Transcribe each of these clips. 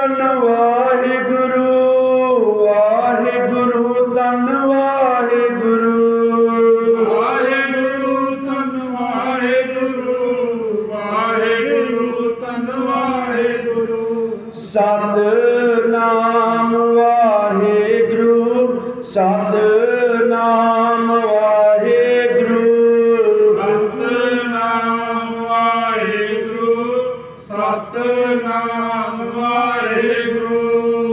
ਤਨ ਵਾਹਿਗੁਰੂ ਵਾਹਿਗੁਰੂ ਤਨ ਵਾਹਿਗੁਰੂ। ਵਾਹਿਗੁਰੂ ਤਨ ਵਾਹਿਗੁਰੂ ਵਾਹਿਗੁਰੂ ਤਨ ਵਾਹਿਗੁਰੂ। ਸਤ ਨਾਮ ਵਾਹਿਗੁਰੂ ਸਤ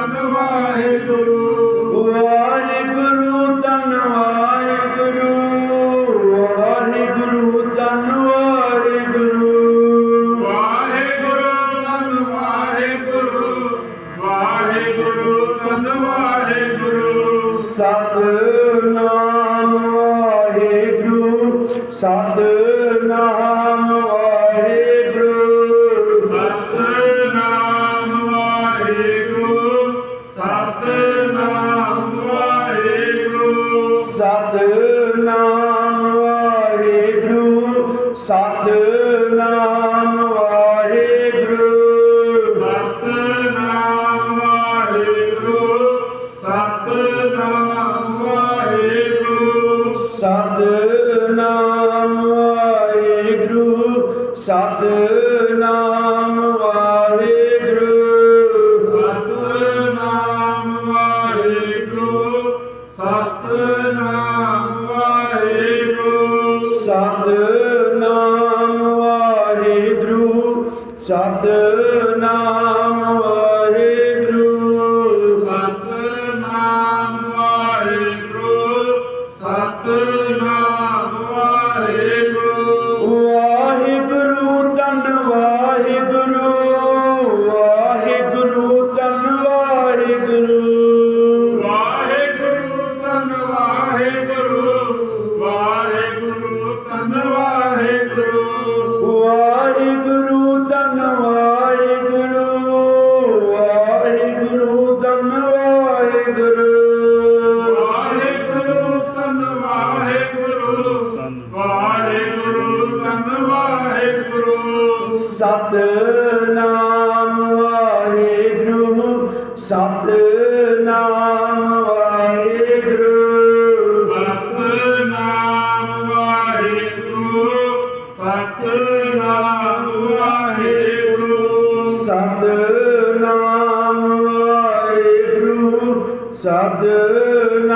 ਧੰਨ ਵਾਹਿਗੁਰੂ। ਵਾਹਿਗੁਰੂ ਧੰਨ ਵਾਹਿਗੁਰੂ। ਵਾਹਿਗੁਰੂ ਧੰਨ ਵਾਹਿਗੁਰੂ। ਵਾਹਿਗੁਰੂ ਧੰਨ ਵਾਹਿਗੁਰੂ। ਵਾਹਿਗੁਰੂ ਧੰਨ ਵਾਹਿਗੁਰੂ। ਸਤਿ ਨਾਮ ਵਾਹਿਗੁਰੂ। ਸਤਿ Nada ਸਤਨਾਮ ਵਾਹਿਗੁਰੂ ਸਤਨਾਮ ਵਾਹਿਗੁਰੂ। ਸਤਨਾਮ ਵਾਹਿਗੁਰੂ ਸਤਨਾਮ ਵਾਹਿਗੁਰੂ। ਸਤਨਾਮ ਵਾਹਿਗੁਰੂ ਸਤਨਾਮ